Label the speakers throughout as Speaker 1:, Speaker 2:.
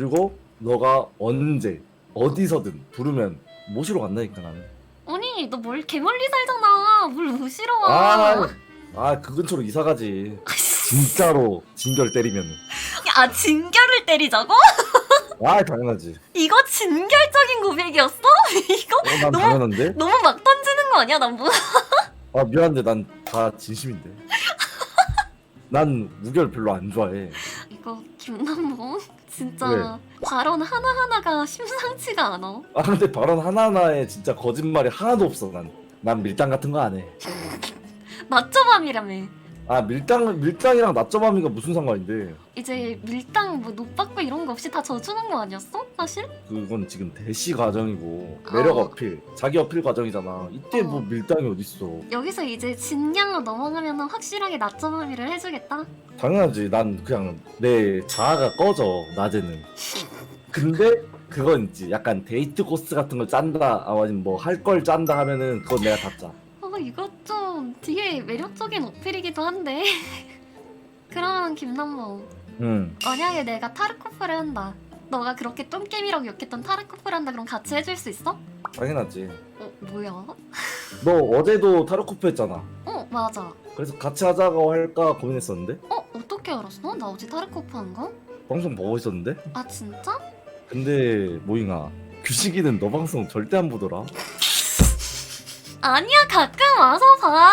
Speaker 1: 그리고 너가 언제 어디서든 부르면 모시러 간다니까 나는.
Speaker 2: 아니 너 뭘 개멀리 살잖아. 뭘 모시러
Speaker 1: 아,
Speaker 2: 와.
Speaker 1: 아그 근처로 이사 가지. 진짜로 진결 때리면.
Speaker 2: 아 진결을 때리자고?
Speaker 1: 아 당연하지.
Speaker 2: 이거 진결적인 고백이었어? 이거
Speaker 1: 어, 난
Speaker 2: 너무-
Speaker 1: 당연한데.
Speaker 2: 너무 막 던지는 거 아니야 남부?
Speaker 1: 아 미안한데 난 다 진심인데. 난 무결 별로 안 좋아해.
Speaker 2: 이거 김남봉 진짜
Speaker 1: 왜?
Speaker 2: 발언 하나 하나가 심상치가 않아.
Speaker 1: 아 근데 발언 하나하나에 진짜 거짓말이 하나도 없어 난. 난 밀당 같은 거 안 해.
Speaker 2: 낮저밤이라며.
Speaker 1: 아 밀당 밀당이랑 낮점함이가 무슨 상관인데?
Speaker 2: 이제 밀당 뭐 노받고 이런 거 없이 다 져주는 거 아니었어? 사실?
Speaker 1: 그건 지금 대시 과정이고 매력
Speaker 2: 어.
Speaker 1: 어필, 자기 어필 과정이잖아. 이때 뭐
Speaker 2: 어.
Speaker 1: 밀당이 어딨어?
Speaker 2: 여기서 이제 진양으로 넘어가면 확실하게 낮저밤이를 해주겠다.
Speaker 1: 당연하지. 난 그냥 내 자아가 꺼져 낮에는. 근데 그건 있지. 약간 데이트 코스 같은 걸 짠다, 아, 아니면 뭐 할 걸 짠다 하면은 그건 내가 다 짜.
Speaker 2: 어 이것 좀 되게 매력적인 어필이기도 한데. 그러면 김남봉
Speaker 1: 응.
Speaker 2: 만약에 내가 타르코프를 한다. 너가 그렇게 똥개미라고 욕했던 타르코프를 한다 그럼 같이 해줄 수 있어?
Speaker 1: 당연하지.
Speaker 2: 어 뭐야?
Speaker 1: 너 어제도 타르코프 했잖아.
Speaker 2: 어 맞아.
Speaker 1: 그래서 같이 하자고 할까 고민했었는데
Speaker 2: 어 어떻게 알았어? 나 어제 타르코프 한 거?
Speaker 1: 방송 보고 있었는데.
Speaker 2: 아 진짜?
Speaker 1: 근데 모잉아 규식이는 너 방송 절대 안 보더라.
Speaker 2: 아니야 가끔 와서 봐.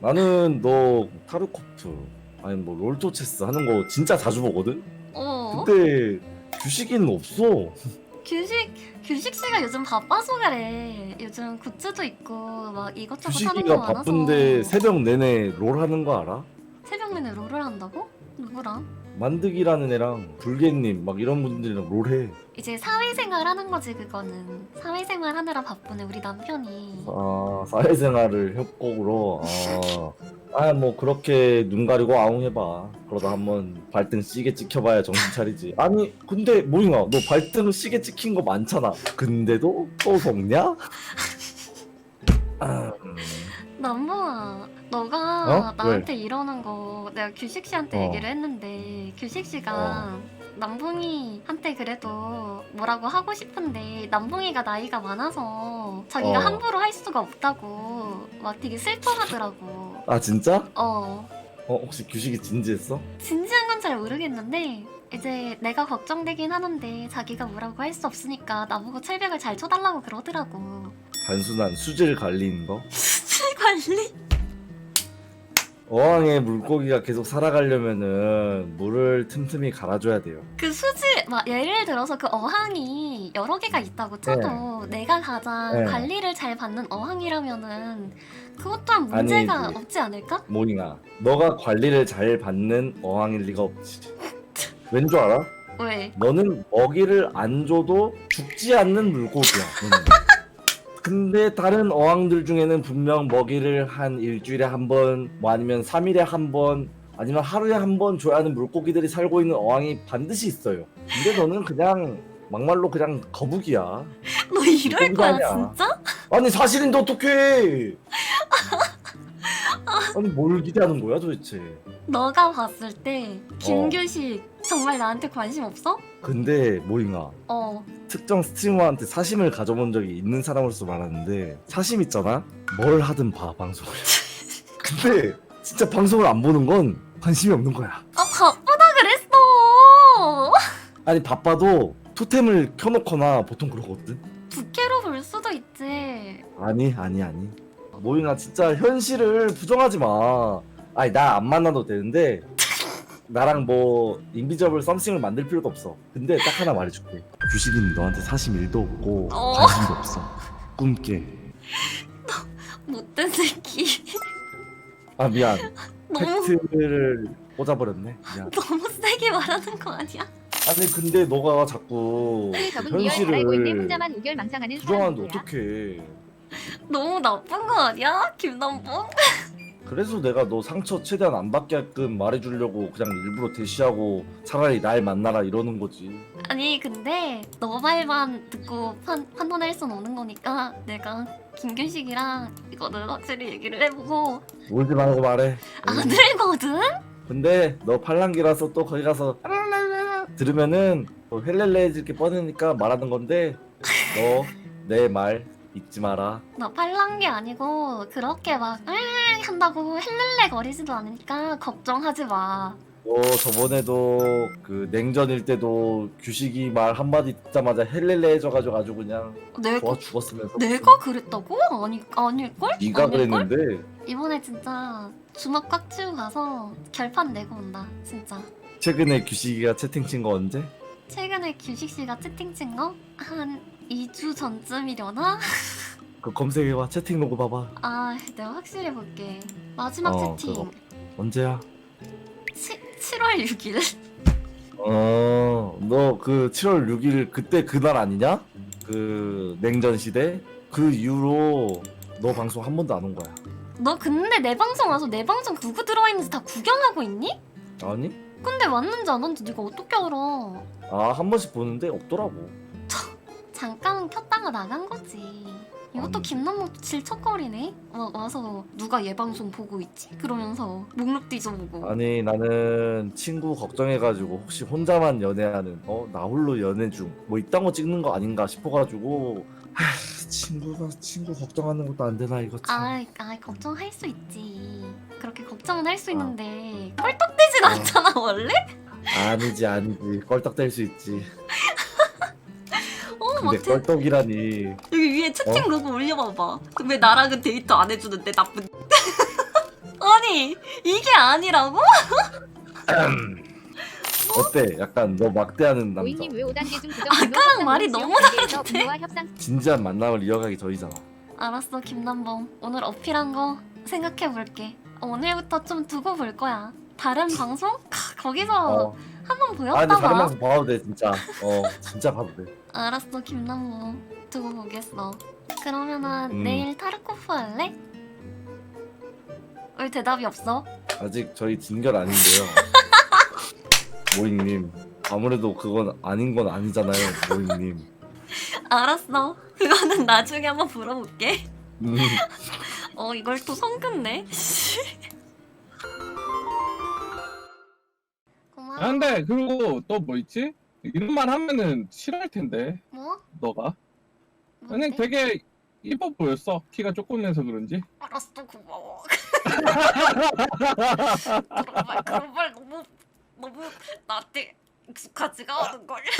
Speaker 1: 나는 너 타르코프 아니 뭐 롤토 체스 하는 거 진짜 자주 보거든.
Speaker 2: 어?
Speaker 1: 근데 규식이는 없어.
Speaker 2: 규식 규식 씨가 요즘 바빠서 그래. 요즘 굿즈도 있고 막 이것저것 하는 거
Speaker 1: 규식이가
Speaker 2: 많아서.
Speaker 1: 바쁜데 새벽 내내 롤 하는 거 알아?
Speaker 2: 새벽 내내 롤을 한다고? 누구랑?
Speaker 1: 만득이라는 애랑 불개님 막 이런 분들이랑 롤해.
Speaker 2: 이제 사회생활 하는 거지 그거는. 사회생활 하느라 바쁘네 우리 남편이.
Speaker 1: 아 사회생활을 협곡으로. 아뭐 그렇게 눈 가리고 아웅 해봐. 그러다 한번 발등 시계 찍혀봐야 정신 차리지. 아니 근데 모잉아 너 발등 시계 찍힌 거 많잖아. 근데도 또 속냐? 아, 음.
Speaker 2: 남봉아, 너가
Speaker 1: 어?
Speaker 2: 나한테 이러는 거 내가 규식 씨한테
Speaker 1: 어.
Speaker 2: 얘기를 했는데 규식 씨가 남봉이한테 그래도 뭐라고 하고 싶은데 남봉이가 나이가 많아서 자기가
Speaker 1: 어.
Speaker 2: 함부로 할 수가 없다고 막 되게 슬퍼하더라고.
Speaker 1: 아 진짜?
Speaker 2: 어,
Speaker 1: 어 혹시 규식이 진지했어?
Speaker 2: 진지한 건 잘 모르겠는데 이제 내가 걱정되긴 하는데 자기가 뭐라고 할 수 없으니까 나보고 철벽을 잘 쳐달라고 그러더라고.
Speaker 1: 단순한 수질 관리인 거?
Speaker 2: 수질 관리?
Speaker 1: 어항에 물고기가 계속 살아가려면은 물을 틈틈이 갈아줘야 돼요.
Speaker 2: 그 수질 막 예를 들어서 그 어항이 여러 개가 있다고 쳐도 내가 가장
Speaker 1: 네.
Speaker 2: 관리를 잘 받는 어항이라면은 그것 또한 문제가
Speaker 1: 아니지.
Speaker 2: 없지 않을까?
Speaker 1: 모잉아, 너가 관리를 잘 받는 어항일 리가 없지. 왠 줄 알아?
Speaker 2: 왜?
Speaker 1: 너는 먹이를 안 줘도 죽지 않는 물고기야. 너는. 근데 다른 어항들 중에는 분명 먹이를 한 일주일에 한 번, 뭐 아니면 3일에 한 번, 아니면 하루에 한 번 줘야 하는 물고기들이 살고 있는 어항이 반드시 있어요. 근데 너는 그냥 막말로 그냥 거북이야.
Speaker 2: 너 이럴 거야
Speaker 1: 아니야.
Speaker 2: 진짜?
Speaker 1: 아니 사실인데 어떡해? 아니 뭘 기대하는 거야 도대체?
Speaker 2: 너가 봤을 때
Speaker 1: 어.
Speaker 2: 김규식 정말 나한테 관심 없어?
Speaker 1: 근데 모잉아
Speaker 2: 어.
Speaker 1: 특정 스트리머한테 사심을 가져본 적이 있는 사람으로서 말하는데 사심 있잖아? 뭘 하든 봐 방송을 근데 진짜 방송을 안 보는 건 관심이 없는 거야
Speaker 2: 아 바쁘다 그랬어.
Speaker 1: 아니 바빠도 토템을 켜놓거나 보통 그러거든
Speaker 2: 부캐로 볼 수도 있지.
Speaker 1: 아니 아니 아니 모잉아 진짜 현실을 부정하지 마 아니 나 안 만나도 되는데 나랑 뭐 인비저블 썸씽을 만들 필요도 없어 근데 딱 하나 말해줄게 규식이는 너한테 사심 1도 없고
Speaker 2: 어.
Speaker 1: 관심도 없어 꿈깨
Speaker 2: 못된 새끼.
Speaker 1: 아 미안
Speaker 2: 너무
Speaker 1: 팩트를 꽂아버렸네 미안
Speaker 2: 너무 세게 말하는 거 아니야?
Speaker 1: 아니 근데 너가 자꾸
Speaker 3: 리얼 알고 있네
Speaker 1: 현실을
Speaker 3: 혼자만 우결 망상하는
Speaker 1: 부정하는데
Speaker 3: 사람이야.
Speaker 1: 어떡해
Speaker 2: 너무 나쁜 거 아니야? 김남봉?
Speaker 1: 그래서 내가 너 상처 최대한 안 받게끔 말해주려고 그냥 일부러 대시하고 차라리 날 만나라 이러는 거지.
Speaker 2: 아니 근데 너 말만 듣고 판, 판단할 순 없는 거니까 내가 김규식이랑 이거는 확실히 얘기를 해보고.
Speaker 1: 울지 말고 말해.
Speaker 2: 안 들거든?
Speaker 1: 근데 너 팔랑기라서 또 거기 가서 "라라라라" 들으면은 뭐 헬렐레 해질 게 뻔하니까 말하는 건데 너 내 말 잊지 마라.
Speaker 2: 나 팔란 게 아니고 그렇게 막으 한다고 헬렐레 거리지도 않으니까 걱정하지 마.
Speaker 1: 너 저번에도 그 냉전일 때도 규식이 말 한마디 듣자마자 헬렐레 해져가지고 아주 그냥
Speaker 2: 내가
Speaker 1: 좋아 죽었으면서
Speaker 2: 내가 그랬다고? 아니 아닐걸?
Speaker 1: 네가
Speaker 2: 아닐걸?
Speaker 1: 그랬는데
Speaker 2: 이번에 진짜 주먹 꽉 쥐고 가서 결판 내고 온다. 진짜.
Speaker 1: 최근에 규식이가 채팅 친 거 언제?
Speaker 2: 최근에 규식 씨가 채팅 친 거 한 2주 전쯤이려나?
Speaker 1: 그 검색해봐 채팅 로그 봐봐
Speaker 2: 아, 내가 확실히 볼게. 마지막
Speaker 1: 어,
Speaker 2: 채팅
Speaker 1: 그거. 언제야?
Speaker 2: 치, 7월 6일.
Speaker 1: 어너 그 7월 6일 그때 그날 아니냐? 그 냉전 시대 그 이후로 너 방송 한 번도 안 온 거야
Speaker 2: 너 근데 내 방송 와서 내 방송 누구 들어와 있는지 다 구경하고 있니?
Speaker 1: 아니?
Speaker 2: 근데 왔는지 안 왔는지 네가 어떻게 알아?
Speaker 1: 아 한 번씩 보는데 없더라고
Speaker 2: 잠깐 켰다가 나간 거지. 이것도
Speaker 1: 아니.
Speaker 2: 김남목도 질척거리네. 와, 와서 누가 얘 방송 보고 있지? 그러면서 목록 뒤져보고.
Speaker 1: 아니 나는 친구 걱정해가지고 혹시 혼자만 연애하는 어 나 홀로 연애 중 뭐 이딴 거 찍는 거 아닌가 싶어가지고 하, 친구가 친구 걱정하는 것도 안 되나 이거 참
Speaker 2: 아, 아 걱정할 수 있지. 그렇게 걱정은 할수
Speaker 1: 아.
Speaker 2: 있는데 껄떡대진
Speaker 1: 어.
Speaker 2: 않잖아 원래?
Speaker 1: 아니지 아니지 껄떡댈 수 있지
Speaker 2: 어,
Speaker 1: 근데
Speaker 2: 막
Speaker 1: 껄떡이라니
Speaker 2: 여기 위에 채팅
Speaker 1: 어?
Speaker 2: 로고 올려봐봐. 왜 나랑은 데이트 안 해주는데 나쁜. 아니 이게 아니라고?
Speaker 1: 어때 약간 너 막대하는 남자
Speaker 3: 오이님 왜 5단계 중 부정
Speaker 2: 아까랑 말이 너무
Speaker 3: 다른데? 협상
Speaker 1: 진지한 만남을 이어가기 전이잖아
Speaker 2: 알았어 김남봉 오늘 어필한 거 생각해 볼게. 오늘부터 좀 두고 볼 거야. 다른 방송? 카, 거기서
Speaker 1: 어.
Speaker 2: 한번
Speaker 1: 아 근데 다른
Speaker 2: 봐.
Speaker 1: 방송 봐도 돼 진짜 어 진짜 봐도 돼
Speaker 2: 알았어 김남봉 두고 보겠어. 그러면은
Speaker 1: 음.
Speaker 2: 내일 타르코프 할래? 왜 대답이 없어?
Speaker 1: 아직 저희 진결 아닌데요 모잉님 아무래도 그건 아닌 건 아니잖아요 모잉님
Speaker 2: 알았어. 그거는 나중에 한번 물어볼게.
Speaker 1: 음.
Speaker 2: 어 이걸 또 성근네. 고마워.
Speaker 4: 안돼 그리고 또 뭐 있지? 이런 말 하면은 싫어할 텐데
Speaker 2: 뭐?
Speaker 4: 너가
Speaker 2: 뭔데?
Speaker 4: 되게 이뻐 보였어 키가 조금 내서 그런지
Speaker 2: 알았어 고마워. 그런 말 그런 말 너무 너무 나한테 익숙하지가 않은 걸.